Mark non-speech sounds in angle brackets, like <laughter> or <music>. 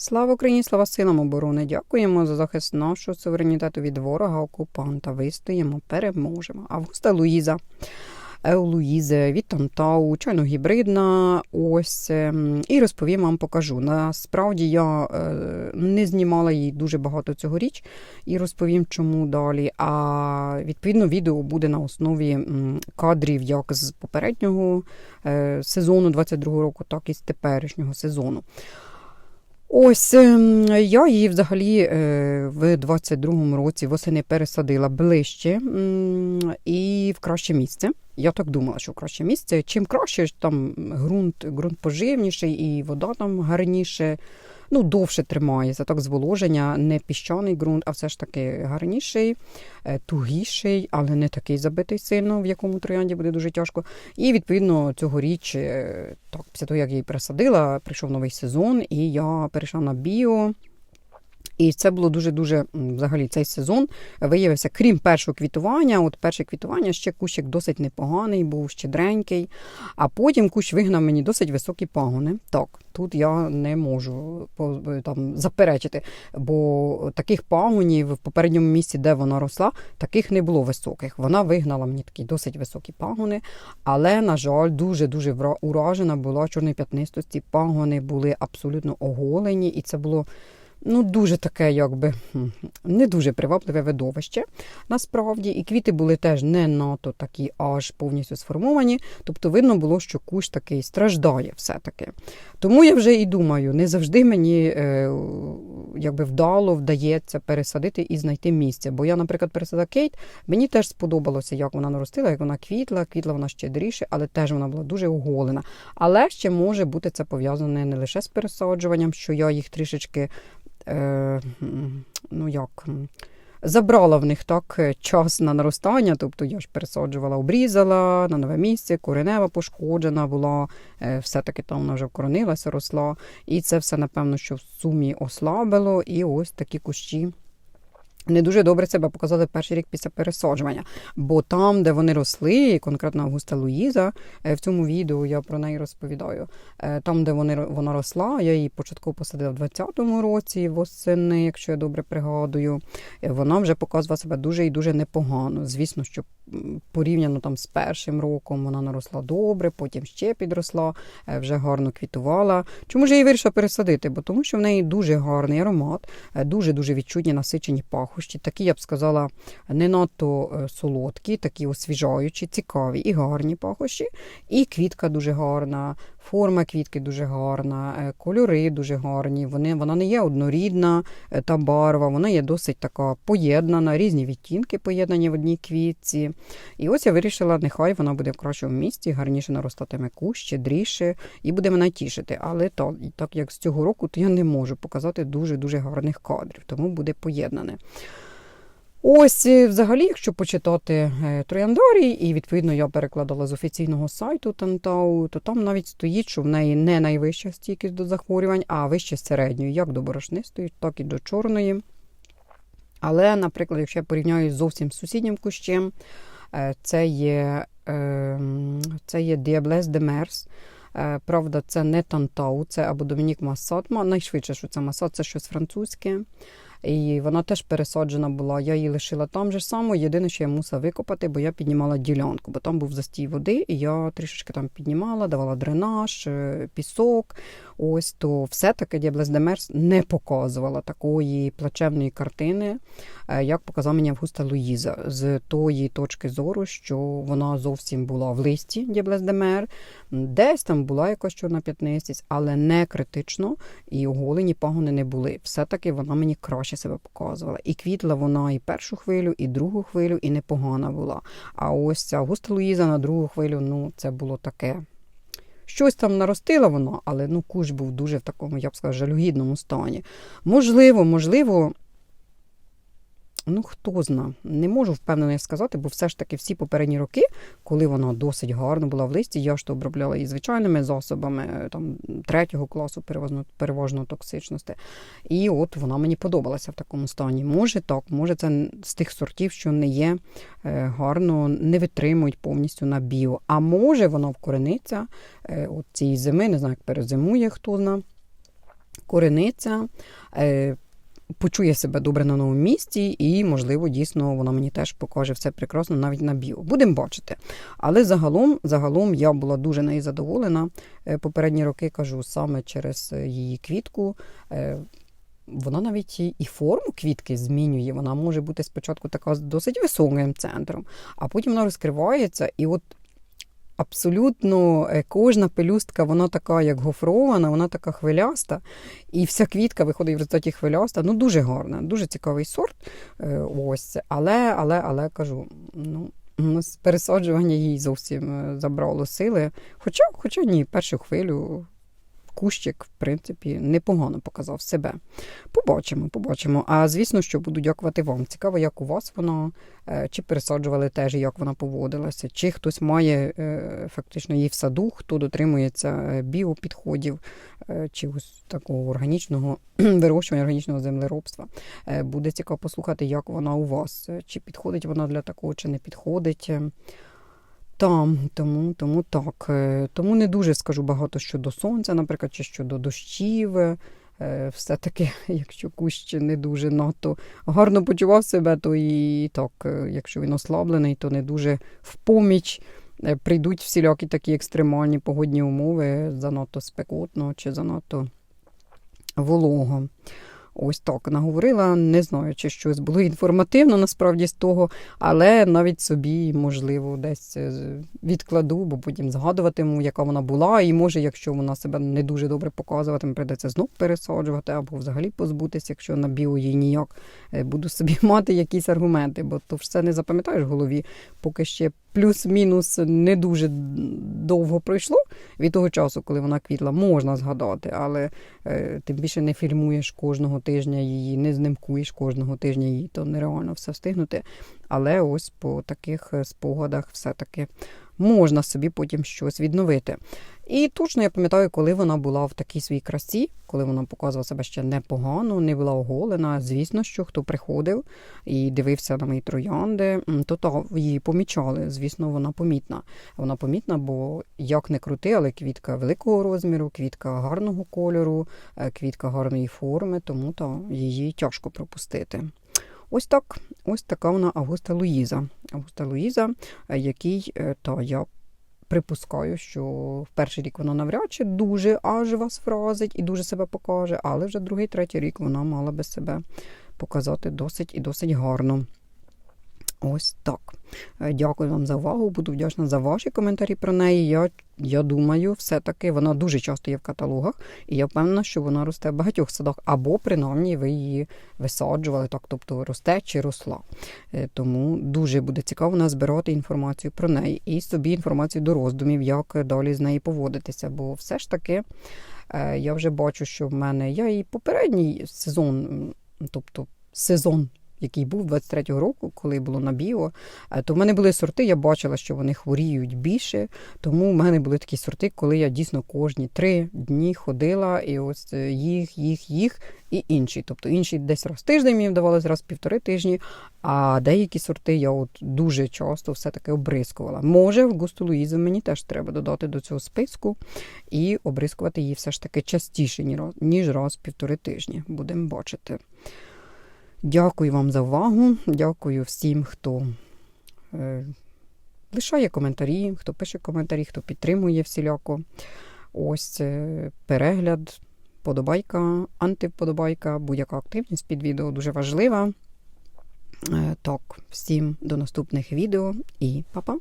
Слава Україні, слава силам оборони! Дякуємо за захист нашого суверенітету від ворога окупанта. Вистоїмо, переможемо. Августа Луїза. Еолуїзе від Тантау, чайно гібридна. Ось ем, і розповім вам, покажу. Насправді я е, не знімала її дуже багато цьогоріч, і розповім, чому далі. А відповідно відео буде на основі кадрів як з попереднього е, сезону 22 року, так і з теперішнього сезону. Ось ем, я її взагалі е, в 22-му році восени пересадила ближче і в краще місце. Я так думала, що в краще місце. Чим краще там ґрунт, ґрунт поживніший і вода там гарніше, ну довше тримається. Так, зволоження, не піщаний ґрунт, а все ж таки гарніший, е, тугіший, але не такий забитий сильно, в якому троянді буде дуже тяжко. І відповідно цьогоріч, е, так, після того, як я її пересадила, прийшов новий сезон, і я перейшла на біо. І це було дуже-дуже взагалі цей сезон виявився, крім першого квітування. От перше квітування ще кущик досить непоганий, був щедренький. А потім кущ вигнав мені досить високі пагони. Так, тут я не можу там заперечити, бо таких пагонів в попередньому місці, де вона росла, таких не було високих. Вона вигнала мені такі досить високі пагони, але, на жаль, дуже-дуже уражена була чорної п'ятнистості. Пагони були абсолютно оголені, і це було ну, дуже таке, якби не дуже привабливе видовище. Насправді, і квіти були теж не надто такі аж повністю сформовані. Тобто, видно було, що кущ такий страждає все-таки. Тому я вже і думаю, не завжди мені е, якби вдало вдається пересадити і знайти місце. Бо я, наприклад, пересадила Кейт, мені теж сподобалося, як вона наростила, як вона квітла, квітла вона щедріше, але теж вона була дуже оголена. Але ще може бути це пов'язане не лише з пересаджуванням, що я їх трішечки, е, ну як. Забрала в них так е, час на наростання, тобто я ж пересаджувала, обрізала на нове місце, коренева пошкоджена була, е, все-таки там вона вже вкоронилася, росла. І це все, напевно, що в сумі ослабило, і ось такі кущі. Не дуже добре себе показали перший рік після пересаджування, бо там, де вони росли, конкретно Августа Луїза, е, в цьому відео я про неї розповідаю. е, Там, де вони, вона росла, я її початково посадила в 20-му році восени, якщо я добре пригадую. Е, Вона вже показувала себе дуже і дуже непогано. Звісно, що порівняно там з першим роком вона наросла добре, потім ще підросла, вже гарно квітувала. Чому ж її вирішила пересадити? Бо тому що в неї дуже гарний аромат, е, дуже-дуже відчутні насичені пахощі. Такі, я б сказала, не надто е, солодкі, такі освіжаючі, цікаві і гарні пахощі. І квітка дуже гарна, форма квітки дуже гарна, е, кольори дуже гарні. Вони, вона не є однорідна, е, та барва, вона є досить така поєднана, різні відтінки поєднані в одній квітці. І ось я вирішила, нехай вона буде в кращому місці, гарніше наростатиме кущ, щедріше і буде мене тішити. Але так, так як з цього року, то я не можу показати дуже-дуже гарних кадрів, тому буде поєднане. Ось, е, взагалі, якщо почитати е, трояндарій, і відповідно я перекладала з офіційного сайту Тантау, то там навіть стоїть, що в неї не найвища стійкість до захворювань, а вище середньої, як до борошнистої, так і до чорної. Але, наприклад, якщо я порівняю зовсім з сусіднім кущем, е, це є, е, це є Diables de Mers. Е, Правда, це не Тантау, це або Домінік Масад. Найшвидше, що це Масад, це щось французьке. І вона теж пересаджена була. Я її лишила там же само. Єдине, що я мусила викопати, бо я піднімала ділянку, бо там був застій води, і я трішечки там піднімала, давала дренаж, е, пісок. Ось то все-таки Діаблес де Мерс не показувала такої плачевної картини, е, як показала мені Августа Луїза, з тої точки зору, що вона зовсім була в листі Діаблес де Мер, десь там була якась чорна п'ятнистість, але не критично, і оголені пагони не були. Все-таки вона мені краще себе показувала. І квітла вона і першу хвилю, і другу хвилю, і непогана була. А ось ця Густа Луїза на другу хвилю, ну це було таке. Щось там наростила вона, але ну куш був дуже в такому, я б сказала, жалюгідному стані. Можливо, можливо, ну хто зна, не можу впевнено сказати, бо все ж таки всі попередні роки, коли вона досить гарно була в листі, я ж то обробляла її звичайними засобами е, там третього класу переважно, переважно токсичності. І от вона мені подобалася в такому стані. Може так, може це з тих сортів, що не є е, гарно, не витримують повністю на біо. А може вона вкорениться е, от цієї зими, не знаю, як перезимує, хто зна. корениться, почує себе добре на новому місці, і, можливо, дійсно вона мені теж покаже все прекрасно навіть на біо. Будемо бачити. Але загалом, загалом я була дуже нею задоволена. Е, Попередні роки кажу саме через е, її квітку. Е, Вона навіть і форму квітки змінює. Вона може бути спочатку така з досить високим центром, а потім вона розкривається, і от абсолютно е, кожна пелюстка, вона така, як гофрована, вона така хвиляста, і вся квітка виходить в результаті хвиляста. Ну, дуже гарна, дуже цікавий сорт. Е, Ось, але, але, але кажу, ну. Пересаджування їй зовсім е, забрало сили. Хоча, хоча ні, першу хвилю кущик, в принципі, непогано показав себе. Побачимо, побачимо. А звісно, що буду дякувати вам. Цікаво, як у вас вона, е, чи пересаджували теж, як вона поводилася, чи хтось має е, фактично її в саду, хто дотримується е, біопідходів, чи ось такого органічного <clears throat> вирощування, органічного землеробства. Буде цікаво послухати, як вона у вас, чи підходить вона для такого, чи не підходить. Там, тому, тому так. Е, Тому не дуже скажу багато щодо сонця, наприклад, чи щодо дощів. Е, Все-таки, <laughs> якщо кущ не дуже надто гарно почував себе, то і так, е, якщо він ослаблений, то не дуже в поміч прийдуть всілякі такі екстремальні погодні умови, занадто спекотно чи занадто волого. Ось так наговорила, не знаю, чи щось було інформативно насправді з того, але навіть собі, можливо, десь е, відкладу, бо потім згадуватиму, яка вона була, і може, якщо вона себе не дуже добре показуватиме, прийдеться знов пересаджувати або взагалі позбутися, якщо на біо їй ніяк Е, буду собі <laughs> мати якісь аргументи, бо то все не запам'ятаєш в голові, поки ще плюс-мінус не дуже довго пройшло від того часу, коли вона квітла, можна згадати, але е, тим більше не фільмуєш кожного тижня її, не знимкуєш кожного тижня її, то нереально все встигнути. Але ось по таких е, спогадах все-таки можна собі потім щось відновити. І точно я пам'ятаю, коли вона була в такій своїй красі, коли вона показувала себе ще непогано, не була оголена. Звісно, що хто приходив і дивився на мої троянди, то та її помічали. Звісно, вона помітна. Вона помітна, бо як не крути, але квітка великого розміру, квітка гарного кольору, е, квітка гарної форми, тому та її тяжко пропустити. Ось так, ось така вона Августа Луїза. Августа Луїза, е, який е, та я припускаю, що в перший рік вона навряд чи дуже аж вас вразить і дуже себе покаже, але вже другий, третій рік вона мала би себе показати досить і досить гарно. Ось так. Е, Дякую вам за увагу. Буду вдячна за ваші коментарі про неї. Я, я думаю, все-таки вона дуже часто є в каталогах, і я впевнена, що вона росте в багатьох садах, або принаймні ви її висаджували, так, тобто росте чи росла. Е, Тому дуже буде цікаво нас збирати інформацію про неї і собі інформацію до роздумів, як далі з нею поводитися. Бо все ж таки е, я вже бачу, що в мене я і попередній сезон, тобто сезон який був 23-го року, коли було на біо, е, то в мене були сорти, я бачила, що вони хворіють більше. Тому в мене були такі сорти, коли я дійсно кожні три дні ходила, і ось е, їх, їх, їх і інші. Тобто інші десь раз в тиждень мені вдавалося, раз в півтори тижні. А деякі сорти я от дуже часто все-таки обрискувала. Може, в густу Луїзу мені теж треба додати до цього списку і обрискувати її все ж таки частіше, ні ніж раз в півтори тижні. Будемо бачити. Дякую вам за увагу. Дякую всім, хто е, лишає коментарі, хто пише коментарі, хто підтримує всіляко. Ось е, перегляд, подобайка, антиподобайка, будь-яка активність під відео дуже важлива. Е, так, всім до наступних відео і па-па!